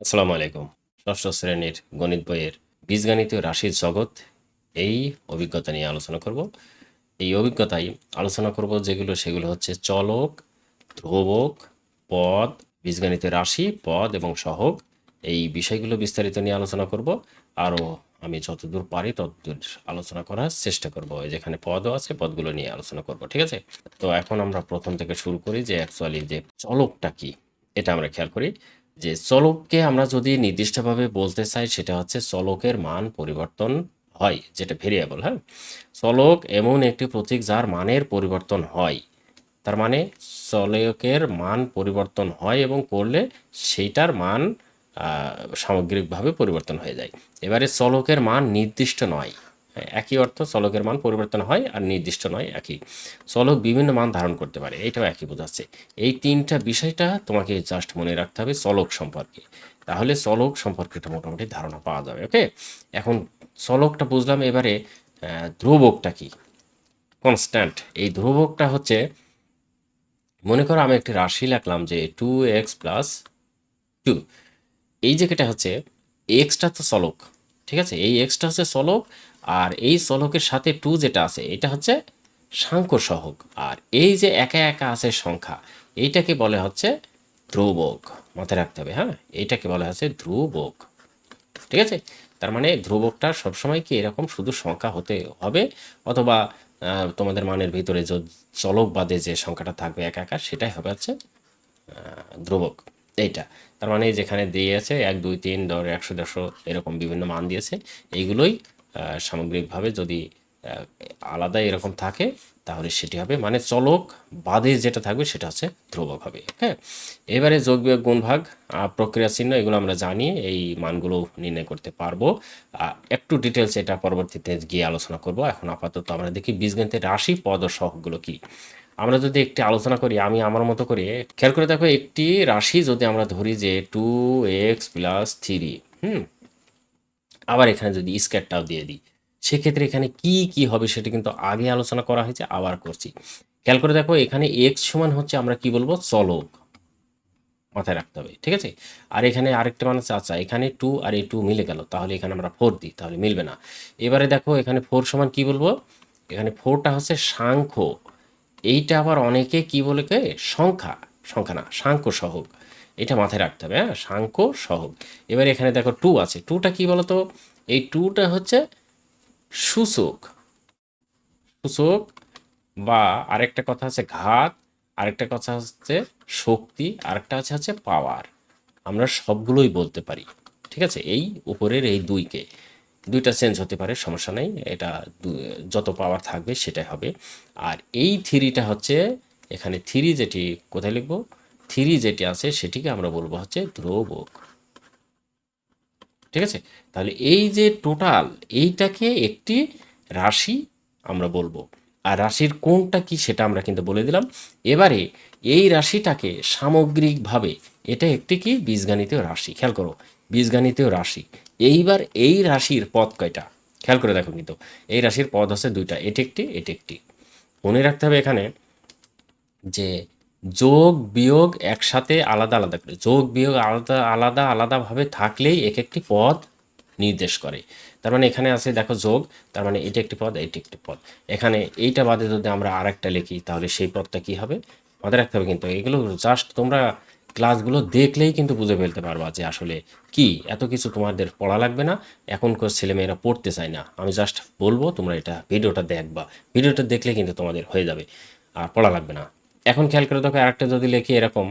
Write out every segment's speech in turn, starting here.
আসসালামু আলাইকুম। ষষ্ঠ শ্রেণির গণিত বইয়ের বীজগণিতীয় রাশির জগৎ এই অভিজ্ঞতা নিয়ে আলোচনা করব। এই অভিজ্ঞতায় আলোচনা করব যেগুলো, সেগুলো হচ্ছে চলক, ধ্রুবক, পদ বীজগণিতের রাশি, পদ এবং সহগ। এই বিষয়গুলো বিস্তারিত নিয়ে আলোচনা করব। আরও আমি যতদূর পারি ততদূর আলোচনা করার চেষ্টা করব। যেখানে পদও আছে, পদগুলো নিয়ে আলোচনা করব, ঠিক আছে? তো এখন আমরা প্রথম থেকে শুরু করি যে অ্যাকচুয়ালি যে চলকটা কি, এটা আমরা খেয়াল করি। যে চলককে আমরা যদি নির্দিষ্টভাবে বলতে চাই, সেটা হচ্ছে চলকের মান পরিবর্তন হয়, যেটা ভেরিয়েবল হ্যাঁ? চলক এমন একটি প্রতীক যার মানের পরিবর্তন হয়। তার মানে চলকের মান পরিবর্তন হয় এবং করলে সেইটার মান সামগ্রিকভাবে পরিবর্তন হয়ে যায়। এবারে চলকের মান নির্দিষ্ট নয়। একই অর্থ চলকের মান পরিবর্তন হয় আর নির্দিষ্ট নয়, একই। চলক বিভিন্ন মান ধারণ করতে পারে এইটাও একই বোঝাচ্ছে। এই তিনটা বিষয়টা তোমাকে জাস্ট মনে রাখতে হবে চলক সম্পর্কে। তাহলে চলক সম্পর্কে একটা মোটামুটি ধারণা পাওয়া যাবে ওকে এখন চলকটা বুঝলাম এবারে ধ্রুবকটা কি? কনস্ট্যান্ট এই ধ্রুবকটা হচ্ছে, মনে করো আমি একটি রাশি লিখলাম যে টু এক্স প্লাস টু এই যে জায়গাটা হচ্ছে এক্সটা তো চলক। ঠিক আছে? এই এক্সটা হচ্ছে চলক আর এই চলকের সাথে টু যেটা আছে, এটা হচ্ছে সাংখ্য সহগ। আর এই যে একা একা আছে সংখ্যা, এইটাকে বলে হচ্ছে ধ্রুবক। মাথায় রাখতে হবে হ্যাঁ? এইটাকে বলা হচ্ছে ধ্রুবক। ঠিক আছে? তার মানে ধ্রুবকটা সবসময় কি এরকম শুধু সংখ্যা হতে হবে? অথবা তোমাদের মানের ভিতরে যে চলক বাদে যে সংখ্যাটা থাকবে একা একা, সেটাই হবে হচ্ছে ধ্রুবক। এইটা। তার মানে যেখানে দিয়েছে এক, দুই, তিন, দশ, একশো, দেড়শো এরকম বিভিন্ন মান দিয়েছে। এইগুলোই সামগ্রিকভাবে যদি আলাদা এরকম থাকে, তাহলে সেটি হবে। মানে চলক বাদে যেটা থাকবে সেটা হচ্ছে ধ্রুবক হবে হ্যাঁ? এবারে যোগ বিয়োগ গুণ ভাগ প্রক্রিয়া চিহ্ন, এগুলো আমরা জানি এই মানগুলো নির্ণয় করতে পারব। একটু ডিটেলস এটা পরবর্তীতে গিয়ে আলোচনা করব। এখন আপাতত আমরা দেখি বীজগণিতের রাশি পদ ও সহগগুলো কি। আমরা যদি একটি আলোচনা করি, আমি আমার মতো করে, খেয়াল করে দেখো একটি রাশি যদি আমরা ধরি যে টু এক্স প্লাস থ্রি হুম? আবার এখানে যদি স্কেটটাও দিয়ে দিই, সেক্ষেত্রে এখানে কি কি হবে সেটা কিন্তু আগে আলোচনা করা হয়েছে, আবার করছি। খেয়াল করে দেখো এখানে এক্স সমান হচ্ছে আমরা কি বলব? চলক। মাথায় রাখতে হবে, ঠিক আছে? আর এখানে আরেকটা মানে আছে আচ্ছা এখানে টু আর এই টু মিলে গেল, তাহলে এখানে আমরা ফোর দিই, তাহলে মিলবে না। এবারে দেখো এখানে ফোর সমান কি বলব? এখানে ফোরটা হচ্ছে সাংখ্য। এইটা আবার অনেকে কি বলে কে? সংখ্যা। সংখ্যা না, সাংখ্য সহগ। এটা মাথায় রাখতে হবে হ্যাঁ? সাংখ্য সহগ। এবার এখানে দেখো টু আছে। টুটা কি বলতো? এই টুটা হচ্ছে সূচক। সূচক বা আরেকটা কথা আছে ঘাত, আরেকটা কথা হচ্ছে শক্তি, আরেকটা আছে হচ্ছে পাওয়ার। আমরা সবগুলোই বলতে পারি। ঠিক আছে? এই উপরের এই দুইকে। দুইটা চেঞ্জ হতে পারে, সমস্যা নেই। এটা যত পাওয়ার থাকবে সেটাই হবে। আর এই থ্রিটা হচ্ছে, এখানে থ্রি যেটি, কোথায় লিখব? থ্রি যেটি আছে সেটিকে আমরা বলব হচ্ছে ধ্রুবক। ঠিক আছে? তাহলে এই যে টোটাল এইটাকে একটি রাশি আমরা বলব। আর রাশির কোনটা কি সেটা আমরা কিন্তু বলে দিলাম। এবারে এই রাশিটাকে সামগ্রিকভাবে, এটা একটি কি? বীজগাণিতীয় রাশি। খেয়াল করো, বীজগাণিতীয় রাশি। এইবার এই রাশির পদ কয়টা? খেয়াল করে দেখো কিন্তু, এই রাশির পদ হচ্ছে দুইটা, এটি একটি এটি একটি। মনে রাখতে হবে এখানে যে যোগ, বিয়োগ একসাথে আলাদা আলাদা করে, যোগ, বিয়োগ আলাদা আলাদা আলাদাভাবে থাকলেই এক একটি পদ নির্দেশ করে। তার মানে এখানে আছে দেখো যোগ, তার মানে এটি একটি পদ, এটি একটি পদ। এখানে এইটা বাদে যদি আমরা আরেকটা লিখি, তাহলে সেই পদটা কি হবে? মাথায় রাখতে হবে কিন্তু, এগুলো জাস্ট তোমরা ক্লাসগুলো দেখলেই কিন্তু বুঝে ফেলতে পারবা যে আসলে কি, এত কিছু তোমাদের পড়া লাগবে না, এখনকার ছেলেমেয়েরা পড়তে চায় না। আমি জাস্ট বলব, তোমরা এটা ভিডিওটা দেখবা। ভিডিওটা দেখলে কিন্তু তোমাদের হয়ে যাবে, আর পড়া লাগবে না। এখন খেয়াল করে দেখো, আরেকটা যদি লেখি এরকম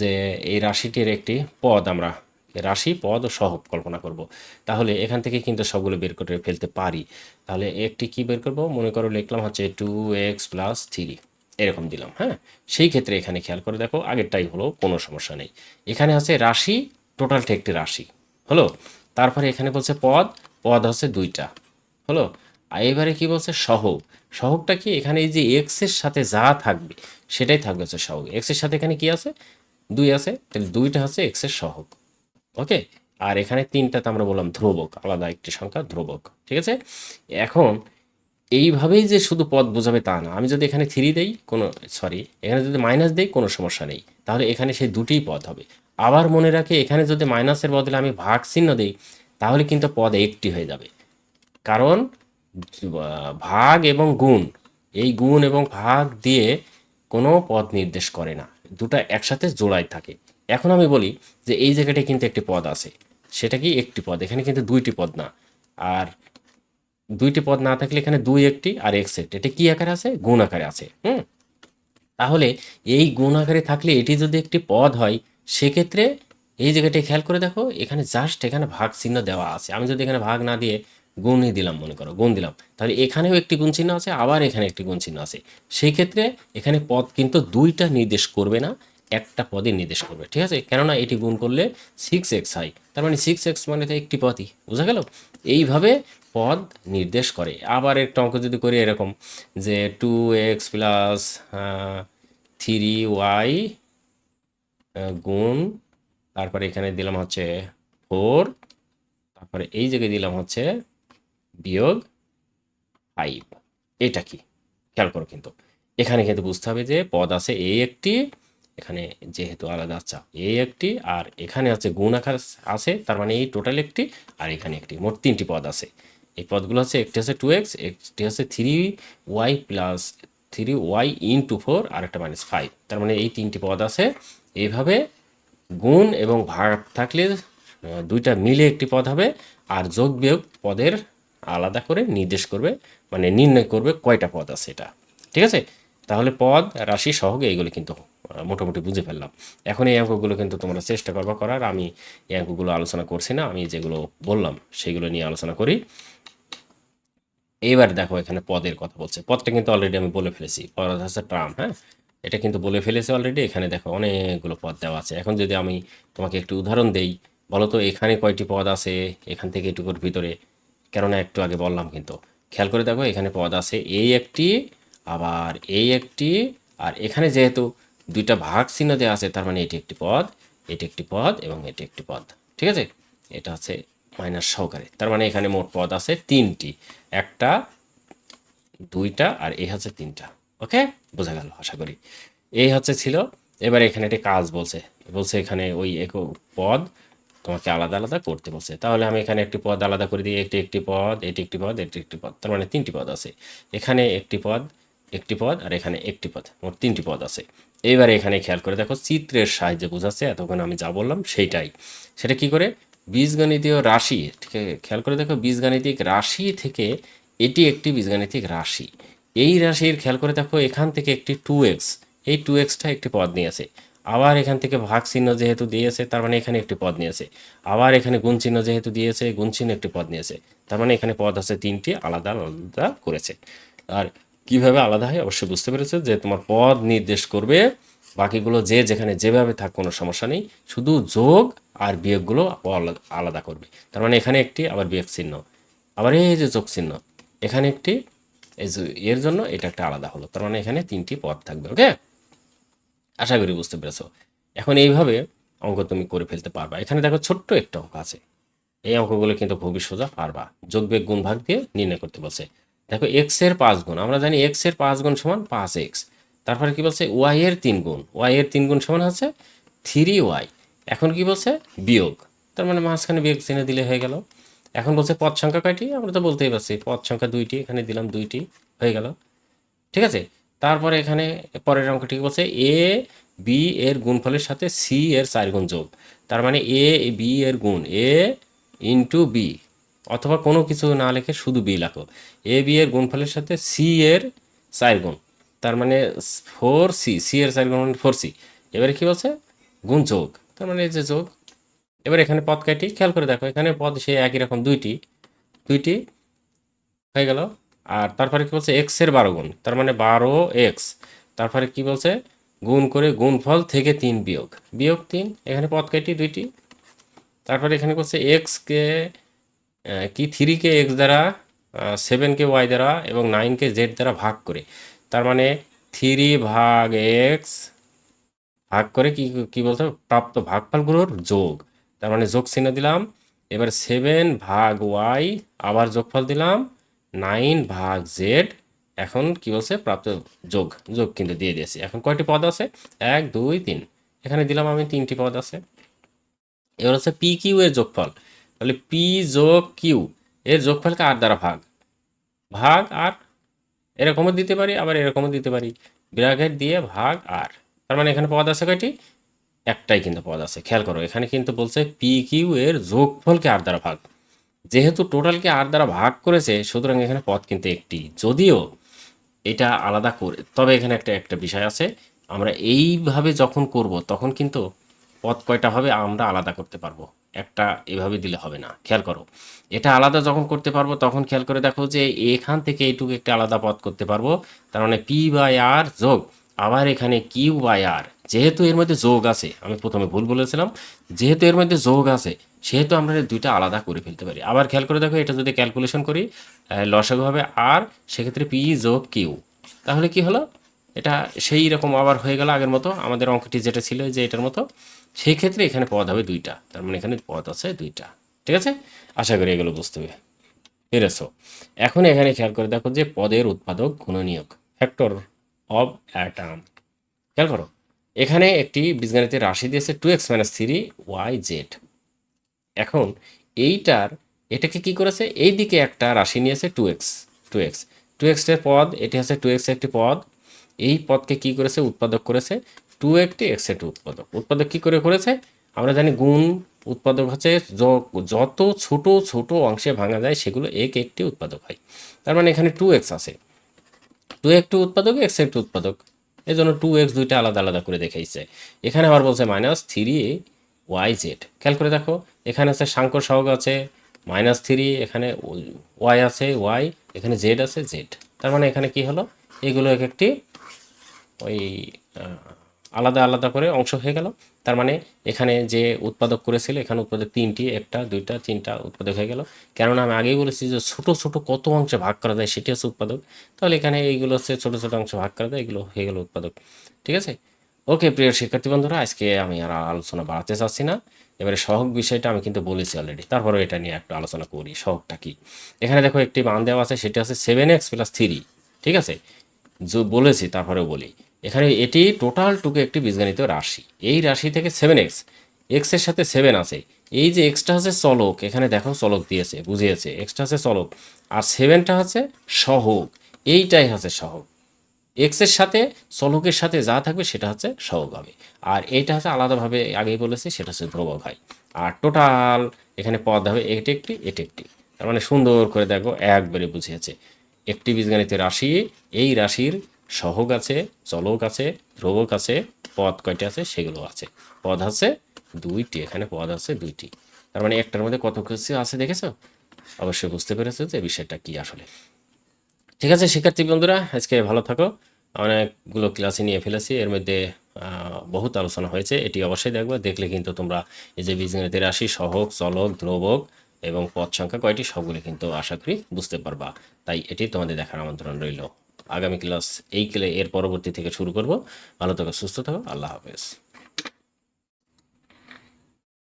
যে এই রাশিটির একটি পদ আমরা, রাশি, পদ ও সহগ কল্পনা করব। তাহলে এখান থেকে কিন্তু সবগুলো বের করে ফেলতে পারি। তাহলে একটি কি বের করব? মনে করো লিখলাম হচ্ছে টু এক্স প্লাস থ্রি এরকম দিলাম হ্যাঁ? সেই ক্ষেত্রে এখানে খেয়াল করে দেখো, আগেরটাই হলো, কোনো সমস্যা নেই। এখানে আছে রাশি টোটালটা একটি রাশি, হলো? তারপরে এখানে বলছে পদ পদ হচ্ছে দুইটা, হলো? আর এবারে কি বলছে? সহগ। সহগটা কি? এখানে এই যে এক্সের সাথে যা থাকবে, সেটাই থাকবে হচ্ছে সহগ। এক্সের সাথে এখানে কি আছে? দুই আছে, তাহলে দুইটা হচ্ছে এক্সের সহগ, ওকে? আর এখানে তিনটাতে আমরা বললাম ধ্রুবক, আলাদা একটি সংখ্যা ধ্রুবক, ঠিক আছে? এখন এইভাবেই যে শুধু পদ বোঝাবে তা না। আমি যদি এখানে থ্রি দেই, কোনো সরি এখানে যদি মাইনাস দেই, কোনো সমস্যা নেই। তাহলে এখানে সেই দুটিই পদ হবে। আবার মনে রাখি, এখানে যদি মাইনাসের বদলে আমি ভাগ চিহ্ন দিই, তাহলে কিন্তু পদ একটি হয়ে যাবে। কারণ ভাগ এবং গুণ, এই গুণ এবং ভাগ দিয়ে কোনো পদ নির্দেশ করে না। দুটো একসাথে জোড়ায় থাকে। এখন আমি বলি যে এই জায়গাটায় কিন্তু একটি পদ আছে। সেটা কি একটি পদ? এখানে কিন্তু দুইটি পদ না। আর দুইটি পদ না থাকলে এখানে দুই একটি আর এক্স একটি এটা কি আকারে আছে? গুণ আকারে আছে। হুম? তাহলে এই গুণ আকারে থাকলে এটি যদি একটি পদ হয়, সেক্ষেত্রে এই জায়গাটি খেয়াল করে দেখো, এখানে জাস্ট এখানে ভাগ চিহ্ন দেওয়া আছে। আমি যদি এখানে ভাগ না দিয়ে গুণই দিলাম, মনে করো, গুণ দিলাম, তাহলে এখানেও একটি গুণ চিহ্ন আছে, আবার এখানে একটি গুণ চিহ্ন আছে। সেই ক্ষেত্রে এখানে পদ কিন্তু দুইটা নির্দেশ করবে না, একটা পদে নির্দেশ করবে, ঠিক আছে? কেননা এটি গুণ করলে সিক্স এক্স হয়। তার মানে সিক্স এক্স মানে একটি পদই, বোঝা গেল? এইভাবে পদ নির্দেশ করে। আবার একটা অঙ্ক যদি করি এরকম যে two X plus three Y গুণ, তারপরে এখানে দিলাম হচ্ছে ফোর তারপরে এই জায়গায় দিলাম হচ্ছে বিয়োগ ফাইভ এটা কি? খেয়াল করো কিন্তু। এখানে কিন্তু বুঝতে হবে যে পদ আছে এ একটি, এখানে যেহেতু আলাদা আচ্ছা এ একটি, আর এখানে আছে গুণ আকার আছে, তার মানে এই টোটাল একটি, আর এখানে একটি। মোট তিনটি পদ আছে। এই পদগুলো হচ্ছে একটি হচ্ছে টু এক্স একটি হচ্ছে three Y plus three Y in two four আর একটা মাইনাস ফাইভ তার মানে এই তিনটি পদ আছে। এইভাবে গুণ এবং ভাগ থাকলে দুইটা মিলে একটি পদ হবে আর যোগ বিয়োগ পদের আলাদা করে নির্দেশ করবে মানে নির্ণয় করবে কয়টা পদ আছে এটা। ঠিক আছে? তাহলে পদ, রাশি, সহগ, এইগুলো কিন্তু মোটামুটি বুঝে ফেললাম। এখন এই অঙ্কগুলো কিন্তু তোমরা চেষ্টা করবা করার। আমি এই অঙ্কগুলো আলোচনা করছি না, আমি যেগুলো বললাম সেগুলো নিয়ে আলোচনা করি। এবার দেখো এখানে পদের কথা বলছে। পদটা কিন্তু অলরেডি আমি বলে ফেলেছি। পদ হচ্ছে ট্রাম হ্যাঁ? এটা কিন্তু বলে ফেলেছে অলরেডি এখানে দেখো অনেকগুলো পদ দেওয়া আছে। এখন যদি আমি তোমাকে একটু উদাহরণ দেই, বলো তো এখানে কয়টি পদ আছে? এখান থেকে এটুকুর ভিতরে। কেননা একটু আগে বললাম কিন্তু। খেয়াল করে দেখো এখানে পদ আছে এই একটি, আবার এই একটি, আর এখানে যেহেতু দুইটা ভাগ চিহ্ন দেওয়া আছে, তার মানে এটি একটি পদ, এটি একটি পদ এবং এটি একটি পদ। ঠিক আছে? এটা হচ্ছে মাইনাস সহকারে তার মানে এখানে মোট পদ আছে তিনটি। একটা, দুইটা আর এই হচ্ছে তিনটা। ওকে? বোঝা গেল, আশা করি। এই হচ্ছে ছিল, এবার এখানে একটি কাজ বলছে। বলছে এখানে ওই এক পদ তোমাকে আলাদা আলাদা করতে বলছে। তাহলে আমি এখানে একটি পদ আলাদা করে দিই। একটি একটি পদ, এটি একটি পদ, এটি একটি পদ। তার মানে তিনটি পদ আছে। এখানে একটি পদ একটি পদ আর এখানে একটি পদ। মোট তিনটি পদ আছে। এবারে এখানে খেয়াল করে দেখো, চিত্রের সাহায্যে বোঝাচ্ছে, এতক্ষণ আমি যা বললাম সেইটাই। সেটা কি করে? বীজগণিতীয় রাশি, ঠিক? খেয়াল করে দেখো, বীজগাণিতিক রাশি থেকে এটি একটি বীজগাণিতিক রাশি। এই রাশির খেয়াল করে দেখো, এখান থেকে একটি টু এক্স এই টু এক্সটা একটি পদ নিয়েছে আবার এখান থেকে ভাগ চিহ্ন যেহেতু দিয়েছে, তার মানে এখানে একটি পদ নিয়েছে আবার এখানে গুণ চিহ্ন যেহেতু দিয়েছে, গুণ চিহ্ন একটি পদ নিয়েছে তার মানে এখানে পদ আছে তিনটি, আলাদা আলাদা করেছে। আর কীভাবে আলাদা হয়, অবশ্যই বুঝতে পেরেছে যে তোমার পদ নির্দেশ করবে বাকিগুলো যে যেখানে যেভাবে থাক কোনো সমস্যা নেই। শুধু যোগ আর বিয়োগগুলো আলাদা করবে। তার মানে এখানে একটি, আবার বিয়োগ চিহ্ন। আবার এই যে যোগ চিহ্ন, এখানে একটি, এই এর জন্য এটা একটা আলাদা হলো। তার মানে এখানে তিনটি পদ থাকবে, ওকে? আশা করি বুঝতে পেরেছ। এখন এইভাবে অঙ্ক তুমি করে ফেলতে পারবা। এখানে দেখো ছোট্ট একটা অঙ্ক আছে। এই অঙ্কগুলো কিন্তু সোজা, পারবা। যোগ, বিয়োগ, গুণ, ভাগ দিয়ে নির্ণয় করতে বলছে। দেখো এক্সের পাঁচ গুণ, আমরা জানি এক্সের পাঁচ গুণ সমান পাঁচ এক্স তারপরে কি বলছে ওয়াই এর তিন গুণ, ওয়াই এর তিন গুণ সমান হচ্ছে থ্রি ওয়াই। এখন কি বলছে? বিয়োগ। তার মানে মাঝখানে বিয়োগ চিহ্ন দিলে হয়ে গেল। এখন বলছে পদ সংখ্যা কয়টি? আমরা তো বলতেই পারছি, পদ সংখ্যা দুইটি, এখানে দিলাম দুইটি, হয়ে গেল। ঠিক আছে? তারপরে এখানে পরের অঙ্কটি বলছে এ, বি এর গুণফলের সাথে সি এর চার গুণ যোগ। তার মানে এ, বি এর গুণ, এ ইন্টু বি। অথবা কোনো কিছু না লিখে শুধু বি লেখো। এ, বি এর গুণফলের সাথে সি এর চার গুণ। তার মানে ফোর সি সি এর চার গুণ ফোর সি। এবারে কি বলছে? গুণ যোগ। তার মানে এই যে যোগ, এবার এখানে পদ কাটি খেয়াল করে দেখো, এখানে পদ সে একই রকম, দুইটি। দুইটি হয়ে গেল। আর তারপরে কি বলছে? এক্সের বারো গুণ। তার মানে বারো এক্স। তারপরে কি বলছে? গুণ করে গুণফল থেকে তিন বিয়োগ। বিয়োগ তিন, এখানে পদ কাটি দুইটি। তারপরে এখানে বলছে এক্সকে কি থ্রিকে এক্স দ্বারা সেভেনকে ওয়াই দ্বারা এবং নাইনকে জেড দ্বারা ভাগ করে। তার মানে থ্রি ভাগ এক্স ভাগ করে কি কি বলতে? হবে? প্রাপ্ত ভাগফলগুলোর যোগ। তার মানে যোগ চিহ্ন দিলাম। এবার সেভেন ভাগ ওয়াই আবার যোগফল দিলাম। নাইন ভাগ জেড এখন কি বলছে? প্রাপ্ত যোগ যোগ কিন্তু দিয়ে দিয়েছি। এখন কয়টি পদ আছে? এক, দুই, তিন। এখানে দিলাম আমি তিনটি পদ আছে। এবার হচ্ছে পি কিউ এর যোগফল। তাহলে পি যোগ কিউ এর যোগফলকে আর দ্বারা ভাগ। ভাগ আর এরকমও দিতে পারি, আবার এরকমও দিতে পারি। ব্র্যাকেট দিয়ে ভাগ আর। তার মানে এখানে পদ আছে কয়টি? একটাই কিন্তু পদ আছে। খেয়াল করো, এখানে কিন্তু বলছে পি কিউ এর যোগফলকে আর দ্বারা ভাগ। যেহেতু টোটালকে আর দ্বারা ভাগ করেছে, সুতরাং এখানে পদ কিন্তু একটি। যদিও এটা আলাদা করে, তবে এখানে একটা একটা বিষয় আছে। আমরা এইভাবে যখন করব, তখন কিন্তু পদ কয়টা হবে আমরা আলাদা করতে পারব। একটা এভাবে দিলে হবে না, খেয়াল করো। এটা আলাদা যখন করতে পারব, তখন খেয়াল করে দেখো যে এখান থেকে এইটুকু একটা আলাদা পদ করতে পারব। তার মানে পি বাই আর যোগ, আবার এখানে কিউ বাই আর যেহেতু এর মধ্যে যোগ আছে, আমি প্রথমে ভুল বলেছিলাম, যেহেতু এর মধ্যে যোগ আছে, সেহেতু আমরা দুইটা আলাদা করে ফেলতে পারি। আবার খেয়াল করে দেখো, এটা যদি ক্যালকুলেশন করি লসাগু হবে আর সেক্ষেত্রে পি যোগ কিউ তাহলে কি হলো? এটা সেই রকম আবার হয়ে গেল আগের মতো, আমাদের অঙ্কটি যেটা ছিল যে এটার মতো। সেই ক্ষেত্রে এখানে পদ হবে দুইটা। তার মানে এখানে পদ আছে দুইটা। ঠিক আছে? আশা করি এগুলো বুঝতে হবে পেরেছ। এখন এখানে খেয়াল করে দেখো যে পদের উৎপাদক গুণনীয়ক। ফ্যাক্টর অব অ্যাটাম খেয়াল করো। এখানে একটি বীজগণিতের রাশি দিয়েছে two X minus three Y Z এখন এইটার, এটাকে কি করেছে? এই দিকে একটা রাশি নিয়েছে two X two X two এক্সের পদ, এটি হচ্ছে টু এক্স একটি পদ। এই পদকে কি করেছে? উৎপাদক করেছে টু একটি এক্স একটি উৎপাদক। উৎপাদক কি করে করেছে? আমরা জানি গুণ উৎপাদক হচ্ছে যত ছোট ছোট অংশে ভাঙা যায়, সেগুলো এক একটি উৎপাদক হয়। তার মানে এখানে টু এক্স আছে। টু একটি উৎপাদক এক্স একটি উৎপাদক। এই জন্য টু এক্স দুইটা আলাদা আলাদা করে দেখাইছে। এখানে আবার বলছে মাইনাস থ্রি ওয়াই জেড খেয়াল করে দেখো, এখানে আছে সাংকর সহগ আছে মাইনাস থ্রি এখানে ওয়াই আছে ওয়াই এখানে জেড আছে জেড তার মানে এখানে কি হলো? এগুলো এক একটি ওই আলাদা আলাদা করে অংশ হয়ে গেল। তার মানে এখানে যে উৎপাদক করেছিল, এখানে উৎপাদক তিনটি, একটা, দুইটা, তিনটা উৎপাদক হয়ে গেল। কেননা আমি আগেই বলেছি যে ছোট ছোট কত অংশে ভাগ করা যায় সেটি হচ্ছে উৎপাদক। তাহলে এখানে এইগুলো হচ্ছে ছোট ছোট অংশে ভাগ করা যায়, এগুলো হয়ে গেল উৎপাদক। ঠিক আছে? ওকে, প্রিয় শিক্ষার্থী বন্ধুরা, আজকে আমি আর আলোচনা বাড়াতে চাচ্ছি না। এবারে সহগ বিষয়টা আমি কিন্তু বলেছি অলরেডি তারপরে এটা নিয়ে একটু আলোচনা করি, সহগটা কি? এখানে দেখো একটি মান দেওয়া আছে, সেটা আছে সেভেন এক্স প্লাস থ্রি ঠিক আছে? যে বলেছি, তারপরেও বলি। এখানে এটি টোটাল টুকে একটি বীজগণিত রাশি। এই রাশি থেকে সেভেন এক্স এক্সের সাথে সেভেন আছে। এই যে এক্সটা হচ্ছে চলক, এখানে দেখো চলক দিয়েছে, বুঝিয়েছে। এক্সটা হচ্ছে চলক, আর সেভেনটা হচ্ছে সহগ। এইটাই হচ্ছে সহগ। এক্সের সাথে চলকের সাথে যা থাকবে সেটা হচ্ছে সহগ হবে। আর এইটা হচ্ছে আলাদাভাবে আগেই বলেছি, সেটা হচ্ছে ধ্রুবক হয়। আর টোটাল এখানে পদ হবে এটি একটি এটি একটি। তার মানে সুন্দর করে দেখো, একবারে বুঝিয়েছে। একটি বীজগণিতের রাশি, এই রাশির সহগ আছে, চলক আছে, ধ্রুবক আছে, পদ কয়টি আছে? সেগুলো আছে। পদ আছে দুইটি, এখানে পদ আছে দুইটি। তার মানে একটার মধ্যে কত কিছু আছে দেখেছ? অবশ্যই বুঝতে পেরেছ যে বিষয়টা কি আসলে। ঠিক আছে, শিক্ষার্থী বন্ধুরা, আজকে ভালো থাকো। অনেকগুলো ক্লাসে নিয়ে ফেলেছি। এর মধ্যে বহুত আলোচনা হয়েছে। এটি অবশ্যই দেখবে। দেখলে কিন্তু তোমরা এই যে বীজগণিতের রাশি সহক চলক, ধ্রুবক এবং পদ সংখ্যা কয়টি, সবগুলো কিন্তু আশা করি বুঝতে পারবা। তাই এটি তোমাদের দেখার আমন্ত্রণ রইল। আগামী ক্লাস এই ক্লে, এর পরবর্তী থেকে শুরু করব। ভালো থাকো, সুস্থ থাকো। আল্লাহ হাফেজ।